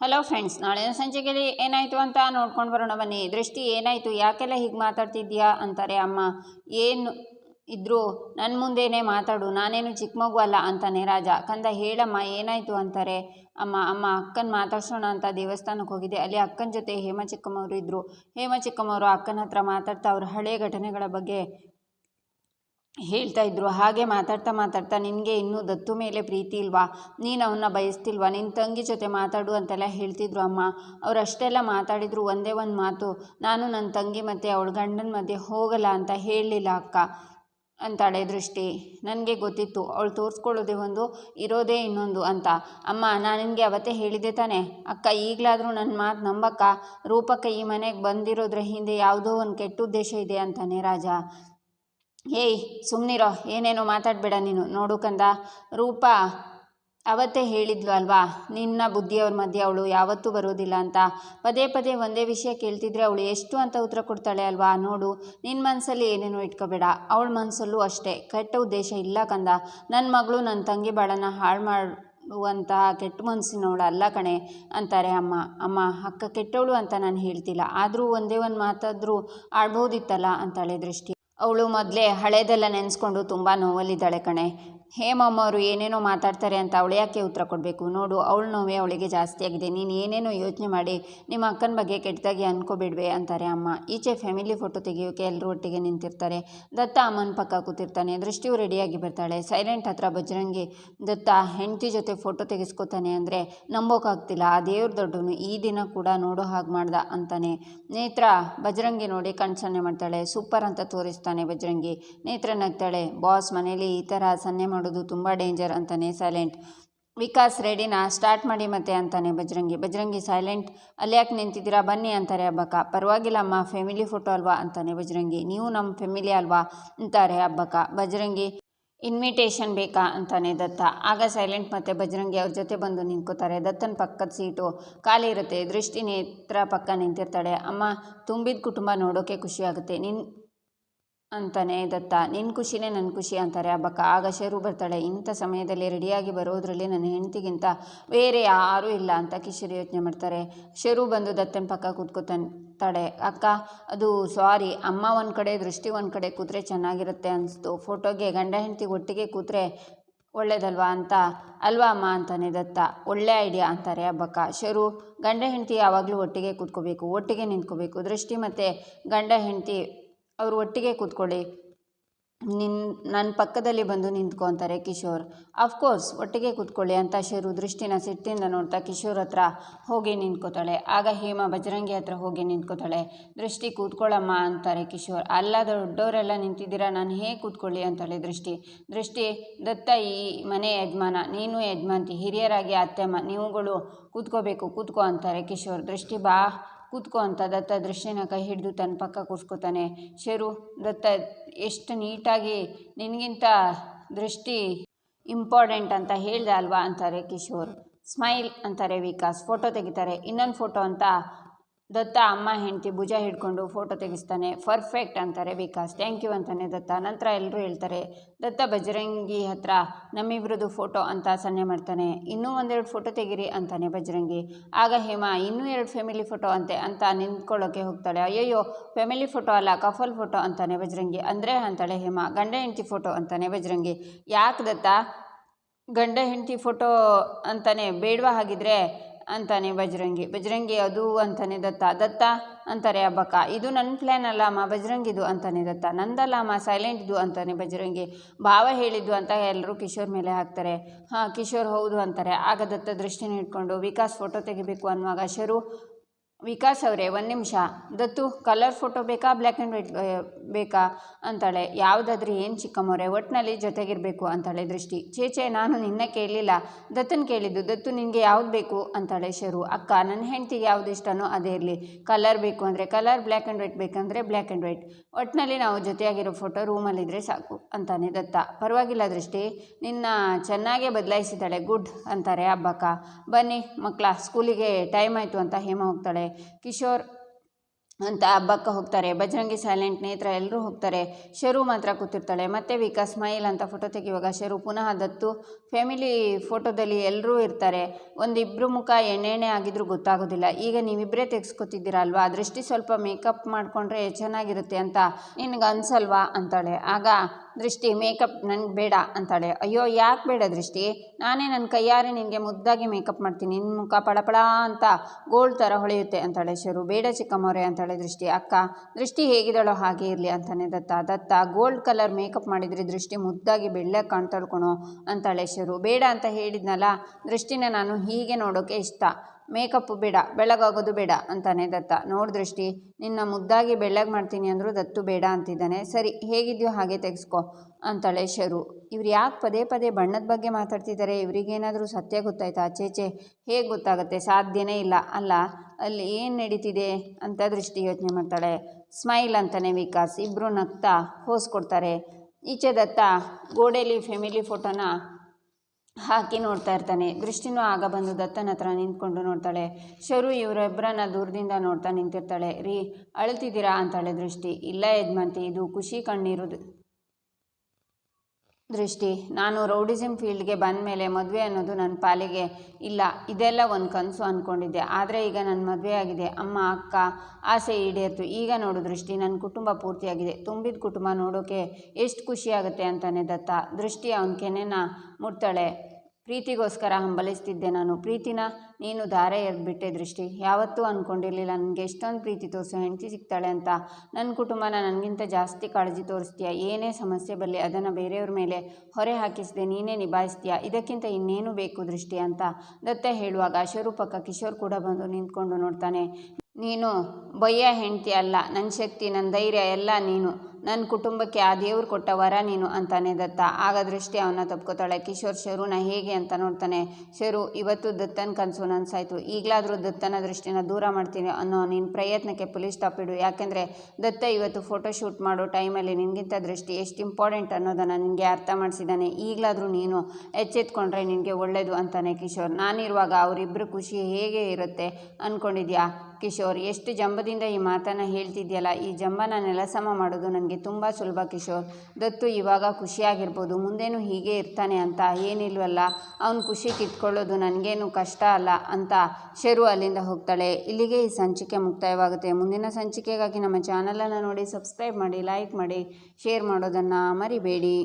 Hello friends ನಾಳೆ ಸಂಜೆಗೆಲಿ ಏನಾಯಿತು ಅಂತ ನೋಡ್ಕೊಂಡು ಬರೋಣ ಬನ್ನಿ. ದೃಷ್ಟಿ, ಏನಾಯಿತು? ಯಾಕೆಲ್ಲ ಹೀಗೆ ಮಾತಾಡ್ತಿದ್ಯಾ ಅಂತಾರೆ, ಅಮ್ಮ, ಏನು ಇದ್ರೂ ನನ್ನ ಮುಂದೆನೇ ಮಾತಾಡು. ನಾನೇನು ಚಿಕ್ಕ ಮಗು ಅಲ್ಲ, ಅಂತಾನೆ ರಾಜ. ಕಂದ, ಹೇಳಮ್ಮ, ಏನಾಯಿತು? ಅಂತಾರೆ. ಅಮ್ಮ ಅಮ್ಮ, ಅಕ್ಕನ ಮಾತಾಡ್ಸೋಣ ಅಂತ ದೇವಸ್ಥಾನಕ್ಕೆ ಹೋಗಿದ್ದೆ. ಅಲ್ಲಿ ಅಕ್ಕನ ಜೊತೆ ಹೇಮ ಚಿಕ್ಕಮ್ಮವರು ಇದ್ದರು ಹೇಮ ಚಿಕ್ಕಮ್ಮವರು ಅಕ್ಕನ ಹತ್ರ ಮಾತಾಡ್ತಾ ಅವ್ರ ಹಳೆಯ ಘಟನೆಗಳ ಬಗ್ಗೆ ಹೇಳ್ತಾ ಇದ್ರು, ಹಾಗೆ ಮಾತಾಡ್ತಾ ಮಾತಾಡ್ತಾ ನಿನಗೆ ಇನ್ನೂ ದತ್ತು ಮೇಲೆ ಪ್ರೀತಿ ಇಲ್ವಾ? ನೀನು ಅವನ್ನ ಬಯಸ್ತಿಲ್ವಾ? ನಿನ್ನ ತಂಗಿ ಜೊತೆ ಮಾತಾಡು ಅಂತೆಲ್ಲ ಹೇಳ್ತಿದ್ರು ಅಮ್ಮ. ಅವ್ರು ಅಷ್ಟೆಲ್ಲ ಮಾತಾಡಿದ್ರು ಒಂದೇ ಒಂದು ಮಾತು, ನಾನು ನನ್ನ ತಂಗಿ ಮತ್ತು ಅವಳ ಗಂಡನ ಮಧ್ಯೆ ಹೋಗಲ್ಲ ಅಂತ ಹೇಳಲಿಲ್ಲ ಅಕ್ಕ ಅಂತಾಳೆ ದೃಷ್ಟಿ. ನನಗೆ ಗೊತ್ತಿತ್ತು, ಅವಳು ತೋರಿಸ್ಕೊಳ್ಳೋದೇ ಒಂದು, ಇರೋದೇ ಇನ್ನೊಂದು ಅಂತ. ಅಮ್ಮ ನಾನು ನಿನಗೆ ಅವತ್ತೇ ಹೇಳಿದೆ ತಾನೆ. ಅಕ್ಕ, ಈಗಲಾದರೂ ನನ್ನ ಮಾತು ನಂಬಕ್ಕ? ರೂಪಕ್ಕ ಈ ಮನೆಗೆ ಬಂದಿರೋದ್ರ ಹಿಂದೆ ಯಾವುದೋ ಒಂದು ಕೆಟ್ಟ ಉದ್ದೇಶ ಇದೆ ಅಂತಾನೆ ರಾಜ. ಏಯ್ ಸುಮ್ಮನಿರೋ ಏನೇನೋ ಮಾತಾಡಬೇಡ ನೀನು. ನೋಡು ಕಂದ, ರೂಪ ಅವತ್ತೇ ಹೇಳಿದ್ಲು ಅಲ್ವಾ? ನಿನ್ನ ಬುದ್ಧಿಯವ್ರ ಮಧ್ಯೆ ಅವಳು ಯಾವತ್ತೂ ಬರೋದಿಲ್ಲ ಅಂತ. ಪದೇ ಪದೇ ಒಂದೇ ವಿಷಯ ಕೇಳ್ತಿದ್ರೆ ಅವಳು ಎಷ್ಟು ಅಂತ ಉತ್ತರ ಕೊಡ್ತಾಳೆ ಅಲ್ವಾ? ನೋಡು ನಿನ್ನ ಮನಸ್ಸಲ್ಲಿ ಏನೇನೋ ಇಟ್ಕೋಬೇಡ. ಅವಳ ಮನಸ್ಸಲ್ಲೂ ಅಷ್ಟೇ. ಕೆಟ್ಟ ಉದ್ದೇಶ ಇಲ್ಲ ಕಂದ. ನನ್ನ ಮಗಳು ನನ್ನ ತಂಗಿ ಬಾಳನ್ನ ಹಾಳು ಮಾಡುವಂತಹ ಕೆಟ್ಟ ಮನಸ್ಸಿನವಳು ಅಲ್ಲ ಕಣೆ, ಅಂತಾರೆ ಅಮ್ಮ. ಅಮ್ಮ, ಅಕ್ಕ ಕೆಟ್ಟವಳು ಅಂತ ನಾನು ಹೇಳ್ತಿಲ್ಲ. ಆದರೂ ಒಂದೇ ಒಂದು ಮಾತಾದರೂ ಆಡ್ಬೋದಿತ್ತಲ್ಲ ಅಂತಾಳೆ ದೃಷ್ಟಿ. ಅವಳು ಮೊದಲೇ ಹಳೇದೆಲ್ಲ ನೆನೆಸ್ಕೊಂಡು ತುಂಬ ನೋವಲ್ಲಿದ್ದಾಳೆ ಕಣೆ. ಹೇಮಮ್ಮ ಅವರು ಏನೇನೋ ಮಾತಾಡ್ತಾರೆ ಅಂತ ಅವಳು ಉತ್ತರ ಕೊಡಬೇಕು? ನೋಡು, ಅವಳ ನೋವೇ ಅವಳಿಗೆ ಜಾಸ್ತಿ ಆಗಿದೆ. ನೀನು ಏನೇನೋ ಯೋಚನೆ ಮಾಡಿ ನಿಮ್ಮ ಅಕ್ಕನ ಬಗ್ಗೆ ಕೆಟ್ಟದಾಗಿ ಅಂದ್ಕೋಬಿಡ್ವೆ ಅಂತಾರೆ ಅಮ್ಮ. ಈಚೆ ಫ್ಯಾಮಿಲಿ ಫೋಟೋ ತೆಗೆಯೋಕೆ ಎಲ್ಲರೂ ಒಟ್ಟಿಗೆ ನಿಂತಿರ್ತಾರೆ. ದತ್ತ ಅಮ್ಮನ ಪಕ್ಕ ಕೂತಿರ್ತಾನೆ. ದೃಷ್ಟಿಯು ರೆಡಿಯಾಗಿ ಬರ್ತಾಳೆ. ಸೈಲೆಂಟ್ ಹತ್ರ ಬಜರಂಗಿ ದತ್ತ ಹೆಂಡತಿ ಜೊತೆ ಫೋಟೋ ತೆಗೆಸ್ಕೋತಾನೆ ಅಂದರೆ ನಂಬೋಕ್ಕಾಗ್ತಿಲ್ಲ ಆ ದೇವ್ರ ದೊಡ್ಡನು ಈ ದಿನ ಕೂಡ ನೋಡೋ ಹಾಗೆ ಮಾಡ್ದ ಅಂತಾನೆ. ನೇತ್ರ ಬಜರಂಗಿ ನೋಡಿ ಕಣ್ಸನ್ನೆ ಮಾಡ್ತಾಳೆ. ಸೂಪರ್ ಅಂತ ತೋರಿಸ್ತಾನೆ ಬಜರಂಗಿ. ನೇತ್ರ ನಗ್ತಾಳೆ. ಬಾಸ್ ಮನೇಲಿ ಈ ಥರ ಸನ್ನೆ ಮಾಡೋದು ತುಂಬ ಡೇಂಜರ್ ಅಂತಾನೆ ಸೈಲೆಂಟ್. ವಿಕಾಸ್ ರೆಡಿನಾ ಸ್ಟಾರ್ಟ್ ಮಾಡಿ ಮತ್ತೆ ಅಂತಾನೆ ಬಜರಂಗಿ. ಬಜರಂಗಿ ಸೈಲೆಂಟ್. ಅಲ್ಲಿ ಯಾಕೆ ನಿಂತಿದ್ದೀರಾ? ಬನ್ನಿ ಅಂತಾರೆ ಹಬ್ಬಕ್ಕ. ಪರವಾಗಿಲ್ಲ ಅಮ್ಮ ಫ್ಯಾಮಿಲಿ ಫೋಟೋ ಅಲ್ವಾ? ಅಂತಾನೆ ಬಜರಂಗಿ. ನೀವು ನಮ್ಮ ಫ್ಯಾಮಿಲಿ ಅಲ್ವಾ? ಅಂತಾರೆ ಹಬ್ಬಕ್ಕ. ಬಜರಂಗಿ ಇನ್ವಿಟೇಷನ್ ಬೇಕಾ? ಅಂತಾನೆ ದತ್ತ. ಆಗ ಸೈಲೆಂಟ್ ಮತ್ತು ಬಜರಂಗಿ ಅವ್ರ ಜೊತೆ ಬಂದು ನಿಂತ್ಕೋತಾರೆ. ದತ್ತನ ಪಕ್ಕದ ಸೀಟು ಖಾಲಿ ಇರುತ್ತೆ. ದೃಷ್ಟಿ ನೇತ್ರ ಪಕ್ಕ ನಿಂತಿರ್ತಾಳೆ. ಅಮ್ಮ, ತುಂಬಿದ ಕುಟುಂಬ ನೋಡೋಕೆ ಖುಷಿಯಾಗುತ್ತೆ ನಿನ್ನ ಅಂತಾನೆ ದತ್ತ. ನಿನ್ನ ಖುಷಿನೇ ನನ್ನ ಖುಷಿ ಅಂತಾರೆ. ಹಬ್ಬಕ್ಕ ಆಗ ಶರು ಬರ್ತಾಳೆ. ಇಂಥ ಸಮಯದಲ್ಲಿ ರೆಡಿಯಾಗಿ ಬರೋದ್ರಲ್ಲಿ ನನ್ನ ಹೆಂಡತಿಗಿಂತ ಬೇರೆ ಯಾರೂ ಇಲ್ಲ ಅಂತ ಕಿಶೋರಿ ಯೋಚನೆ ಮಾಡ್ತಾರೆ. ಶರು ಬಂದು ದತ್ತನ ಪಕ್ಕ ಕೂತ್ಕೋತಾನೆ. ಅಕ್ಕ, ಅದು ಸಾರಿ ಅಮ್ಮ ಒಂದು ಕಡೆ, ದೃಷ್ಟಿ ಒಂದು ಕಡೆ ಕೂತ್ರೆ ಚೆನ್ನಾಗಿರುತ್ತೆ ಅನಿಸ್ತು. ಫೋಟೋಗೆ ಗಂಡ ಹೆಂಡತಿ ಒಟ್ಟಿಗೆ ಕೂತ್ರೆ ಒಳ್ಳೇದಲ್ವಾ ಅಂತ. ಅಲ್ವಾ ಅಮ್ಮ ಅಂತಾನೆ ದತ್ತ. ಒಳ್ಳೆ ಐಡಿಯಾ ಅಂತಾರೆ ಹಬ್ಬಕ್ಕ. ಶರು, ಗಂಡ ಹೆಂಡತಿ ಯಾವಾಗಲೂ ಒಟ್ಟಿಗೆ ಕೂತ್ಕೋಬೇಕು. ಒಟ್ಟಿಗೆ ನಿಂತ್ಕೋಬೇಕು. ದೃಷ್ಟಿ ಮತ್ತು ಗಂಡ ಹೆಂಡತಿ ಅವರು ಒಟ್ಟಿಗೆ ಕೂತ್ಕೊಳ್ಳಿ. ನಿನ್ನ ನನ್ನ ಪಕ್ಕದಲ್ಲಿ ಬಂದು ನಿಂತ್ಕೊ ಅಂತಾರೆ ಕಿಶೋರ್. ಅಫ್ಕೋರ್ಸ್ ಒಟ್ಟಿಗೆ ಕೂತ್ಕೊಳ್ಳಿ ಅಂತ ಶರು ದೃಷ್ಟಿನ ಸಿಟ್ಟಿಂದ ನೋಡ್ತಾ ಕಿಶೋರ್ ಹತ್ರ ಹೋಗಿ ನಿಂತ್ಕೋತಾಳೆ. ಆಗ ಹೇಮ ಬಜರಂಗಿ ಹತ್ರ ಹೋಗಿ ನಿಂತ್ಕೋತಾಳೆ. ದೃಷ್ಟಿ, ಕೂತ್ಕೊಳ್ಳಮ್ಮ ಅಂತಾರೆ ಕಿಶೋರ್. ಅಲ್ಲ, ದೊಡ್ಡವರೆಲ್ಲ ನಿಂತಿದ್ದೀರಾ? ನಾನು ಹೇಗೆ ಕೂತ್ಕೊಳ್ಳಿ ಅಂತಾಳೆ ದೃಷ್ಟಿ. ದೃಷ್ಟಿ, ದತ್ತ ಈ ಮನೆ ಯಜಮಾನ, ನೀನು ಯಜಮಾನ್ತಿ ಹಿರಿಯರಾಗಿ ಅತ್ತೆಮ್ಮ ನೀವುಗಳು ಕೂತ್ಕೋಬೇಕು, ಕೂತ್ಕೋ ಅಂತಾರೆ ಕಿಶೋರ್. ದೃಷ್ಟಿ, ಬಾ. ಕೂತ್ಕೋ ಅಂತ ದತ್ತ ದೃಶ್ಯನ ಕೈ ಹಿಡಿದು ತನ್ನ ಪಕ್ಕ ಕೂರಿಸ್ಕೊತಾನೆ, ಶರು, ದತ್ತ, ಎಷ್ಟು ನೀಟಾಗಿ ನಿನಗಿಂತ ದೃಷ್ಟಿ ಇಂಪಾರ್ಟೆಂಟ್ ಅಂತ ಹೇಳ್ದೆ ಅಲ್ವಾ? ಅಂತಾರೆ ಕಿಶೋರ್. ಸ್ಮೈಲ್, ಅಂತಾರೆ ವಿಕಾಸ್. ಫೋಟೋ ತೆಗಿತಾರೆ. ಇನ್ನೊಂದು ಫೋಟೋ ಅಂತ ದತ್ತ ಅಮ್ಮ ಹೆಂಡತಿ ಭುಜ ಹಿಡ್ಕೊಂಡು ಫೋಟೋ ತೆಗಿಸ್ತಾನೆ. ಪರ್ಫೆಕ್ಟ್ ಅಂತಾರೆ ವಿಕಾಸ್. ಥ್ಯಾಂಕ್ ಯು ಅಂತಾನೆ ದತ್ತ. ನಂತರ ಎಲ್ಲರೂ ಹೇಳ್ತಾರೆ, ದತ್ತ ಬಜರಂಗಿ ಹತ್ರ ನಮ್ಮಿಬ್ರದ್ದು ಫೋಟೋ ಅಂತ ಸನ್ನೆ ಮಾಡ್ತಾನೆ. ಇನ್ನೂ ಒಂದೆರಡು ಫೋಟೋ ತೆಗಿರಿ ಅಂತಾನೆ ಬಜರಂಗಿ. ಆಗ ಹೇಮಾ, ಇನ್ನೂ ಎರಡು ಫ್ಯಾಮಿಲಿ ಫೋಟೋ ಅಂತೆ ಅಂತ ನಿಂತ್ಕೊಳ್ಳೋಕೆ ಹೋಗ್ತಾಳೆ. ಅಯ್ಯಯ್ಯೋ ಫ್ಯಾಮಿಲಿ ಫೋಟೋ ಅಲ್ಲ ಕಫಲ್ ಫೋಟೋ ಅಂತಾನೆ ಬಜರಂಗಿ. ಅಂದರೆ ಅಂತಾಳೆ ಹೇಮಾ, ಗಂಡ ಹೆಂಡತಿ ಫೋಟೋ ಅಂತಾನೆ ಬಜರಂಗಿ. ಯಾಕೆ ದತ್ತ? ಗಂಡ ಹೆಂಡತಿ ಫೋಟೋ ಅಂತಾನೆ ಬೇಡವಾ ಹಾಗಿದ್ರೆ? ಅಂತಾನೆ ಬಜರಂಗಿ. ಬಜರಂಗಿ ಅದು ಅಂತಾನೆ ದತ್ತ. ದತ್ತ ಅಂತಾರೆ ಅಬ್ಬಕ್ಕ ಇದು ನನ್ನ ಪ್ಲ್ಯಾನ್ ಅಲ್ಲ ಅಮ್ಮ. ಬಜರಂಗಿದು ಅಂತಾನೆ ದತ್ತ. ನಂದಲ್ಲ ಅಮ್ಮ. ಸೈಲೆಂಟ್ ಇದು ಅಂತಾನೆ ಬಜರಂಗಿ. ಭಾವ ಹೇಳಿದ್ದು ಅಂತ ಎಲ್ಲರೂ ಕಿಶೋರ್ ಮೇಲೆ ಹಾಕ್ತಾರೆ. ಹಾಂ, ಕಿಶೋರ್ ಹೌದು ಅಂತಾರೆ. ಆಗ ದತ್ತ ದೃಷ್ಟಿನ ಇಟ್ಕೊಂಡು, ವಿಕಾಸ್ ಫೋಟೋ ತೆಗಿಬೇಕು ಅನ್ನುವಾಗ ಶರು ವಿಕಾಸ್ ಅವರೇ, ಒಂದು ನಿಮಿಷ. ದತ್ತು ಕಲರ್ ಫೋಟೋ ಬೇಕಾ ಬ್ಲ್ಯಾಕ್ ಆ್ಯಂಡ್ ವೈಟ್ ಬೇಕಾ? ಅಂತಾಳೆ. ಯಾವುದಾದ್ರೂ ಏನು ಚಿಕ್ಕಮ್ಮವ್ರೆ ಒಟ್ಟಿನಲ್ಲಿ ಜೊತೆಗಿರಬೇಕು ಅಂತಾಳೆ ದೃಷ್ಟಿ. ಚೇಚೆ ನಾನು ನಿನ್ನ ಕೇಳಲಿಲ್ಲ. ದತ್ತನ ಕೇಳಿದ್ದು, ದತ್ತು ನಿನಗೆ ಯಾವ್ದು ಬೇಕು? ಅಂತಾಳೆ ಶರು. ಅಕ್ಕ ನನ್ನ ಹೆಂಡ್ತಿಗೆ ಯಾವ್ದು ಇಷ್ಟನೋ ಅದೇ ಇರಲಿ. ಕಲರ್ ಬೇಕು ಅಂದರೆ ಕಲರ್ ಬ್ಲ್ಯಾಕ್ ಆ್ಯಂಡ್ ವೈಟ್ ಬೇಕಂದರೆ ಬ್ಲ್ಯಾಕ್ ಆ್ಯಂಡ್ ವೈಟ್ ಒಟ್ಟಿನಲ್ಲಿ ನಾವು ಜೊತೆಯಾಗಿರೋ ಫೋಟೋ ರೂಮಲ್ಲಿದ್ದರೆ ಸಾಕು, ಅಂತಾನೆ ದತ್ತ. ಪರವಾಗಿಲ್ಲ ದೃಷ್ಟಿ. ನಿನ್ನ ಚೆನ್ನಾಗೇ ಬದಲಾಯಿಸಿದ್ದಾಳೆ. ಗುಡ್, ಅಂತಾರೆ ಹಬ್ಬಕ್ಕ ಬನ್ನಿ, ಮಕ್ಕಳ ಸ್ಕೂಲಿಗೆ ಟೈಮ್ ಆಯಿತು ಅಂತ ಹೇಮ ಹೋಗ್ತಾಳೆ. ಕಿಶೋರ್ ಅಂತ ಹಬ್ಬಕ್ಕೆ ಹೋಗ್ತಾರೆ. ಬಜರಂಗಿ ಸೈಲೆಂಟ್ ನೇತ್ರ ಎಲ್ಲರೂ ಹೋಗ್ತಾರೆ. ಶರು ಮಾತ್ರ ಕೂತಿರ್ತಾಳೆ. ಮತ್ತೆ ವಿಕಾಸ್ ಸ್ಮೈಲ್ ಅಂತ ಫೋಟೋ ತೆಗೆಯುವಾಗ ಶರು ಪುನಃ ದತ್ತು ಫ್ಯಾಮಿಲಿ ಫೋಟೋದಲ್ಲಿ ಎಲ್ಲರೂ ಇರ್ತಾರೆ. ಒಂದಿಬ್ಬರು ಮುಖ ಎಣ್ಣೆಣ್ಣೆ ಎಣ್ಣೆ ಆಗಿದ್ರೂ ಗೊತ್ತಾಗೋದಿಲ್ಲ. ಈಗ ನೀವಿಬ್ಬರೇ ತೆಗೆಸ್ಕೊತಿದ್ದೀರಾ ಅಲ್ವಾ? ದೃಷ್ಟಿ ಸ್ವಲ್ಪ ಮೇಕಪ್ ಮಾಡಿಕೊಂಡ್ರೆ ಚೆನ್ನಾಗಿರುತ್ತೆ ಅಂತ ನಿನಗೆ ಅನ್ಸಲ್ವಾ ಅಂತಾಳೆ. ಆಗ ದೃಷ್ಟಿ, ಮೇಕಪ್ ನನಗೆ ಬೇಡ ಅಂತಾಳೆ. ಅಯ್ಯೋ, ಯಾಕೆ ಬೇಡ ದೃಷ್ಟಿ? ನಾನೇ ನನ್ನ ಕೈಯಾರೆ ನಿನಗೆ ಮುದ್ದಾಗಿ ಮೇಕಪ್ ಮಾಡ್ತೀನಿ. ನಿನ್ನ ಮುಖ ಪಳಪಳ ಅಂತ ಗೋಲ್ಡ್ ಥರ ಹೊಳೆಯುತ್ತೆ ಅಂತಾಳೆ ಶರು. ಬೇಡ ಚಿಕ್ಕಮ್ಮವರೇ ಅಂತಾಳೆ ದೃಷ್ಟಿ. ಅಕ್ಕ, ದೃಷ್ಟಿ ಹೇಗಿದ್ದಾಳೋ ಹಾಗೆ ಇರಲಿ ಅಂತಾನೆ Datta. Datta, gold colour makeup ಮಾಡಿದರೆ ದೃಷ್ಟಿ ಮುದ್ದಾಗಿ ಬೆಳ್ಳಗೆ ಕಾಣ್ತಾಳ್ ಕಣೋ ಅಂತಾಳೆ ಶರು. ಬೇಡ ಅಂತ ಹೇಳಿದ್ನಲ್ಲ, ದೃಷ್ಟಿನ ನಾನು ಹೀಗೆ ನೋಡೋಕೆ ಇಷ್ಟ. ಮೇಕಪ್ಪು ಬೇಡ, ಬೆಳಗಾಗೋದು ಬೇಡ ಅಂತಾನೆ ದತ್ತ. ನೋಡು ದೃಷ್ಟಿ, ನಿನ್ನ ಮುದ್ದಾಗಿ ಬೆಳ್ಳಗೆ ಮಾಡ್ತೀನಿ ಅಂದರೂ ದತ್ತು ಬೇಡ ಅಂತಿದ್ದಾನೆ. ಸರಿ, ಹೇಗಿದೆಯೋ ಹಾಗೆ ತೆಗೆಸ್ಕೊ ಅಂತಾಳೆ ಶರು. ಇವ್ರು ಯಾಕೆ ಪದೇ ಪದೇ ಬಣ್ಣದ ಬಗ್ಗೆ ಮಾತಾಡ್ತಿದ್ದಾರೆ ಇವರಿಗೇನಾದರೂ ಸತ್ಯ ಗೊತ್ತಾಯ್ತಾ? ಚೇಚೆ ಹೇಗೆ ಗೊತ್ತಾಗುತ್ತೆ? ಸಾಧ್ಯನೇ ಇಲ್ಲ. ಅಲ್ಲ, ಅಲ್ಲಿ ಏನು ನಡೀತಿದೆ ಅಂತ ದೃಷ್ಟಿ ಯೋಚನೆ ಮಾಡ್ತಾಳೆ. ಸ್ಮೈಲ್ ಅಂತಾನೆ ವಿಕಾಸ್. ಇಬ್ಬರು ನಗ್ತಾ ಹೋಸ್ ಕೊಡ್ತಾರೆ. ಈಚೆ ದತ್ತ ಗೋಡೆಯಲ್ಲಿ ಫ್ಯಾಮಿಲಿ ಫೋಟೋನ ಹಾಕಿ ನೋಡ್ತಾ ಇರ್ತಾನೆ. ದೃಷ್ಟಿನೂ ಆಗ ಬಂದು ದತ್ತನ ಹತ್ರ ನಿಂತ್ಕೊಂಡು ನೋಡ್ತಾಳೆ. ಶರು ಇವರಿಬ್ಬರನ್ನ ದೂರದಿಂದ ನೋಡ್ತಾ ನಿಂತಿರ್ತಾಳೆ. ರೀ, ಅಳ್ತಿದ್ದೀರಾ? ಅಂತಾಳೆ ದೃಷ್ಟಿ. ಇಲ್ಲ ಯಜಮಾಂತಿ ಇದು ಖುಷಿ ಕಣ್ಣೀರು ದೃಷ್ಟಿ. ನಾನು ರೌಡಿಸಮ್ ಫೀಲ್ಡ್ಗೆ ಬಂದ ಮೇಲೆ ಮದುವೆ ಅನ್ನೋದು ನನ್ನ ಪಾಲಿಗೆ ಇಲ್ಲ. ಇದೆಲ್ಲ ಒಂದು ಕನಸು ಅಂದ್ಕೊಂಡಿದ್ದೆ ಆದರೆ ಈಗ ನನ್ನ ಮದುವೆ ಆಗಿದೆ. ಅಮ್ಮ, ಅಕ್ಕ, ಆಸೆ ಈಡೇರ್ತು. ಈಗ ನೋಡು ದೃಷ್ಟಿ ನನ್ನ ಕುಟುಂಬ ಪೂರ್ತಿಯಾಗಿದೆ. ತುಂಬಿದ ಕುಟುಂಬ ನೋಡೋಕೆ ಎಷ್ಟು ಖುಷಿಯಾಗುತ್ತೆ ಅಂತಾನೆ ದತ್ತ. ದೃಷ್ಟಿ ಅವನ ಕೆನೆನ ಮುಟ್ತಾಳೆ. ಪ್ರೀತಿಗೋಸ್ಕರ ಹಂಬಲಿಸ್ತಿದ್ದೆ ನಾನು. ಪ್ರೀತಿನ ನೀನು ಧಾರೆ ಎರೆದ್ಬಿಟ್ಟೆ ದೃಷ್ಟಿ. ಯಾವತ್ತೂ ಅಂದ್ಕೊಂಡಿರಲಿಲ್ಲ ನನಗೆ ಎಷ್ಟೊಂದು ಪ್ರೀತಿ ತೋರಿಸು, ಹೆಂಡತಿ ಸಿಗ್ತಾಳೆ ಅಂತ. ನನ್ನ ಕುಟುಂಬನ ನನಗಿಂತ ಜಾಸ್ತಿ ಕಾಳಜಿ ತೋರಿಸ್ತೀಯ? ಏನೇ ಸಮಸ್ಯೆ ಬರಲಿ, ಅದನ್ನು ಬೇರೆಯವ್ರ ಮೇಲೆ ಹೊರೆ ಹಾಕಿಸದೆ ನೀನೇ ನಿಭಾಯಿಸ್ತೀಯ? ಇದಕ್ಕಿಂತ ಇನ್ನೇನು ಬೇಕು ದೃಷ್ಟಿ? ಅಂತ ದತ್ತ ಹೇಳುವಾಗ ಶರೂಪಕ್ಕ ಕಿಶೋರ್ ಕೂಡ ಬಂದು ನಿಂತ್ಕೊಂಡು ನೋಡ್ತಾನೆ. ನೀನು ಬಯ್ಯ ಹೆಂಡತಿ ಅಲ್ಲ. ನನ್ನ ಶಕ್ತಿ ನನ್ನ ಧೈರ್ಯ ಎಲ್ಲ ನೀನು. ನನ್ನ ಕುಟುಂಬಕ್ಕೆ ಆ ದೇವ್ರು ಕೊಟ್ಟ ವರ ನೀನು ಅಂತಾನೆ ದತ್ತ. ಆಗ ದೃಷ್ಟಿ ಅವನ್ನ ತಪ್ಕೋತಾಳೆ ಕಿಶೋರ್ ಶರುನ ಹೇಗೆ ಅಂತ ನೋಡ್ತಾನೆ. ಶರು, ಇವತ್ತು ದತ್ತನ ಕನಸು ನನ್ಸಾಯ್ತು. ಈಗಲಾದರೂ ದತ್ತನ ದೃಷ್ಟಿನ ದೂರ ಮಾಡ್ತೀನಿ ಅನ್ನೋ ನಿನ್ನ ಪ್ರಯತ್ನಕ್ಕೆ ಪೊಲೀಸ್ ಸ್ಟಾಪ್ ಇಡು. ಯಾಕೆಂದರೆ ದತ್ತ ಇವತ್ತು ಫೋಟೋ ಶೂಟ್ ಮಾಡೋ ಟೈಮಲ್ಲಿ ನಿನಗಿಂತ ದೃಷ್ಟಿ ಎಷ್ಟು ಇಂಪಾರ್ಟೆಂಟ್ ಅನ್ನೋದನ್ನು ನಿನಗೆ ಅರ್ಥ ಮಾಡಿಸಿದ್ದಾನೆ ಈಗಲಾದರೂ ನೀನು ಎಚ್ಚೆತ್ಕೊಂಡ್ರೆ ನಿನಗೆ ಒಳ್ಳೆಯದು ಅಂತಾನೆ ಕಿಶೋರ್. ನಾನಿರುವಾಗ ಅವರಿಬ್ಬರು ಖುಷಿ ಹೇಗೆ ಇರುತ್ತೆ ಅಂದ್ಕೊಂಡಿದ್ಯಾ ಕಿಶೋರ್, ಎಷ್ಟು ಜಂಬದಿಂದ ಈ ಮಾತನ್ನು ಹೇಳ್ತಿದ್ಯಲ್ಲ, ಈ ಜಂಬನ ನೆಲಸಮ ಮಾಡೋದು ನನಗೆ ತುಂಬ ಸುಲಭ ಕಿಶೋರ್. ದತ್ತು ಇವಾಗ ಖುಷಿಯಾಗಿರ್ಬೋದು, ಮುಂದೇನು ಹೀಗೆ ಇರ್ತಾನೆ ಅಂತ ಏನಿಲ್ವಲ್ಲ, ಅವನು ಖುಷಿ ಕಿತ್ಕೊಳ್ಳೋದು ನನಗೇನು ಕಷ್ಟ ಅಲ್ಲ ಅಂತ ಶರು ಅಲ್ಲಿಂದ ಹೋಗ್ತಾಳೆ. ಇಲ್ಲಿಗೆ ಈ ಸಂಚಿಕೆ ಮುಕ್ತಾಯವಾಗುತ್ತೆ. ಮುಂದಿನ ಸಂಚಿಕೆಗಾಗಿ ನಮ್ಮ ಚಾನಲನ್ನು ನೋಡಿ, ಸಬ್ಸ್ಕ್ರೈಬ್ ಮಾಡಿ, ಲೈಕ್ ಮಾಡಿ, ಶೇರ್ ಮಾಡೋದನ್ನು ಮರಿಬೇಡಿ.